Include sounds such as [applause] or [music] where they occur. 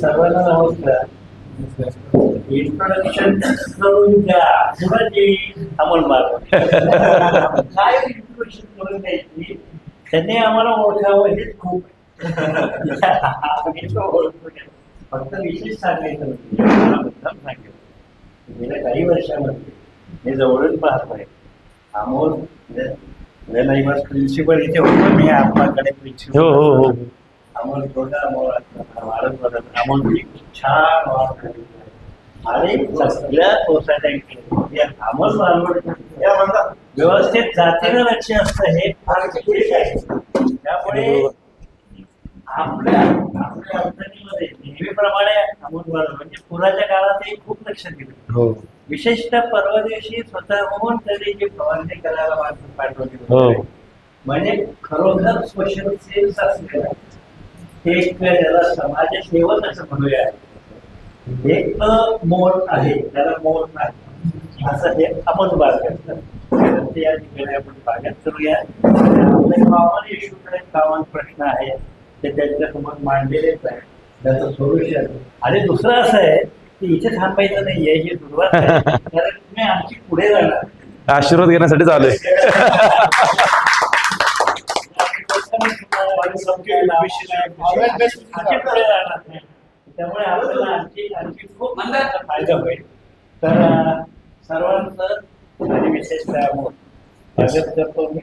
सर्वांना नमस्कार. इंट्रोडक्शन करून द्या. अमोल मार्ग काय इंट्रोडक्शन करून द्यायची? त्यांनी आम्हाला ओळखावं हेच खूप ओळखतो. फक्त विशेष सांगायचं म्हणजे मुद्दाम सांगितलं गेल्या काही वर्षामध्ये मी जवळून पाहतोय. Amol when I was principal इथे होतो. मी आपल्याकडे प्रिन्सिपल वाढत छान वाढ आणि सगळ्या सोसायट्या अमोल म्हणतात व्यवस्थित जातीनं लक्ष असतं हे फार विशेष आहे. त्यामुळे आपल्या आपल्या अडचणीमध्ये नेहमीप्रमाणे अमोल मालवड म्हणजे पुराच्या काळातही खूप लक्ष दिलं. हो. विशेषतः परवा दिवशी स्वतःहून त्यांनी जी फवारणी करायला पाठवली. हो. म्हणजे खरोखर सोशल सेन्स असलेला एक त्याला समाजसेवक असं म्हणूया. एक मोल आहे त्याला मोल नाही. असं हे आपण बाग करतात या ठिकाणी आपण बागत करूया. आपले कॉमन कॉमन प्रश्न आहे ते त्यांच्यासमोर मांडलेलेच आहे. त्याचं सोल्युशन आणि दुसरं असं आहे की इथे थांबायचं नाहीये ही सुरुवात आहे. [laughs] कारण तुम्ही आमची पुढे जाणार. आशीर्वाद घेण्यासाठी चालू आहे. [laughs] त्यामुळे आपल्याला आणखी आणखी खूप फायदा होईल. तर सर्वांचं आणि विशेषतः स्वागत करतो मी